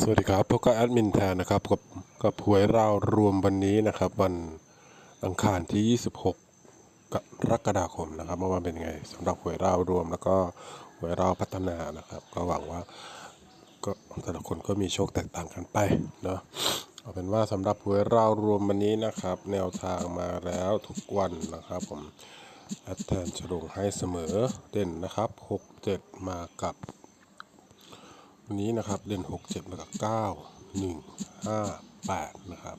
สวัสดีครับพบกับแอดมินแทนนะครับกับกับหวยรารวมวันนี้นะครับ วันอังคารที่ 26 กรกฎาคมนะครับเมื่อวานเป็นยังไงสำหรับหวยรารวมแล้วก็หวยราพัฒนานะครับ ก็หวังว่าก็แต่ละคนก็มีโชคแตกต่างกันไปเนาะเอาเป็นว่าสำหรับหวยรารวมวันนี้นะครับ แนวทางมาแล้วทุกวันนะครับ ผมแอดแทนจะลงให้เสมอเด่นนะครับ 6 7 มากับ วันนี้นะครับเด่นหกเจ็ดแล้วก็เก้าหนึ่งห้าแปดนะครับ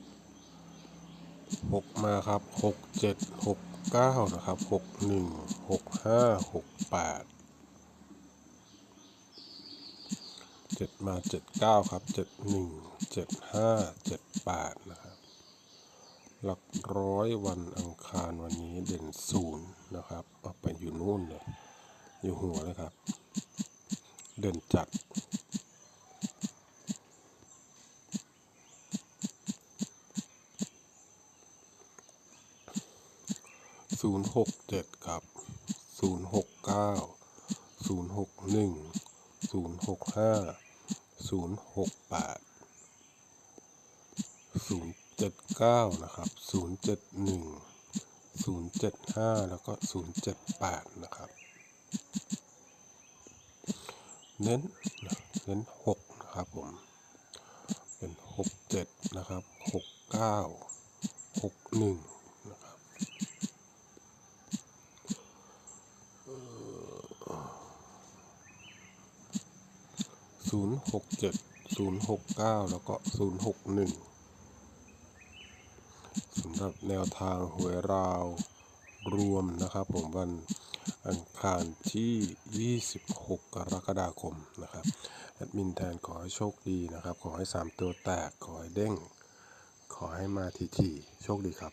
หกมาครับหกเจ็ดหกเก้านะครับหกหนึ่งหกห้าหกแปดเจ็ดมาเจ็ดเก้าครับเจ็ดหนึ่งเจ็ดห้าเจ็ดแปดนะครับ หลักร้อยวันอังคารวันนี้เด่นศูนย์นะครับเอาไปอยู่นู่นเลยอยู่หัวเลยครับ เด่นจัด ศูนย์หกเจ็ดครับศูนย์หกเก้าศูนย์หกหนึ่งศูนย์หกห้าศูนย์หกแปดศูนย์เจ็ดเก้านะครับศูนย์เจ็ดหนึ่งศูนย์เจ็ดห้าแล้วก็ศูนย์เจ็ดแปดนะครับ เน้นเน้นหกนะครับผม เป็นหกเจ็ดนะครับหกเก้าหกหนึ่ง 067 069 แล้วก็ 061สำหรับแนวทางหวยราวรวมนะครับผมวันอังคารที่ 26 กรกฎาคมนะครับแอดมินแทนขอให้โชคดีนะครับ ขอให้ 3 ตัวแตก ขอให้เด้ง ขอให้มาทีทีโชคดีครับ